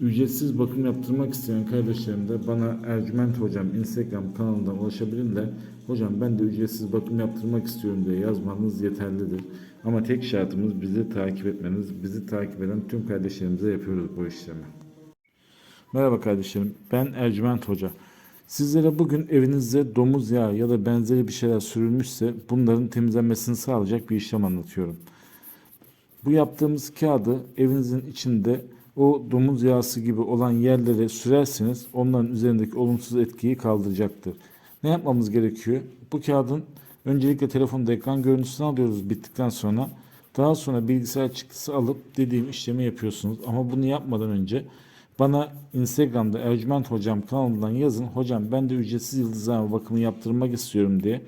Ücretsiz bakım yaptırmak isteyen kardeşlerim de bana Ercüment Hocam Instagram kanalından ulaşabilirler. Hocam ben de ücretsiz bakım yaptırmak istiyorum diye yazmanız yeterlidir. Ama tek şartımız bizi takip etmeniz. Bizi takip eden tüm kardeşlerimize yapıyoruz bu işlemi. Merhaba kardeşlerim, ben Ercüment Hoca. Sizlere bugün evinizde domuz yağı ya da benzeri bir şeyler sürülmüşse bunların temizlenmesini sağlayacak bir işlem anlatıyorum. Bu yaptığımız kağıdı evinizin içinde o domuz yağısı gibi olan yerlere sürerseniz onların üzerindeki olumsuz etkiyi kaldıracaktır. Ne yapmamız gerekiyor? Bu kağıdın öncelikle telefonda ekran görüntüsünü alıyoruz bittikten sonra. Daha sonra bilgisayar çıktısı alıp dediğim işlemi yapıyorsunuz. Ama bunu yapmadan önce bana Instagram'da Ercüment Hocam kanalından yazın. Hocam ben de ücretsiz yıldızlama bakımı yaptırmak istiyorum diye.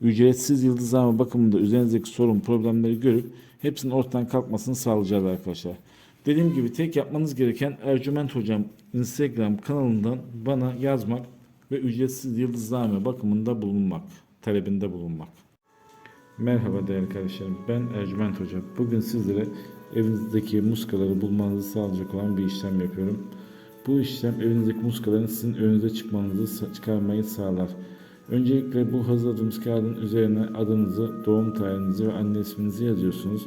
Ücretsiz yıldızlama bakımında üzerinizdeki sorun problemleri görüp hepsinin ortadan kalkmasını sağlayacağız arkadaşlar. Dediğim gibi tek yapmanız gereken Ercüment Hocam Instagram kanalından bana yazmak ve ücretsiz yıldızlame bakımında bulunmak, talebinde bulunmak. Merhaba değerli kardeşlerim. Ben Ercüment Hoca. Bugün sizlere evinizdeki muskaları bulmanızı sağlayacak olan bir işlem yapıyorum. Bu işlem evinizdeki muskaların sizin önünüze çıkmanızı çıkarmayı sağlar. Öncelikle bu hazırladığımız kağıdın üzerine adınızı, doğum tarihinizi ve anne isminizi yazıyorsunuz.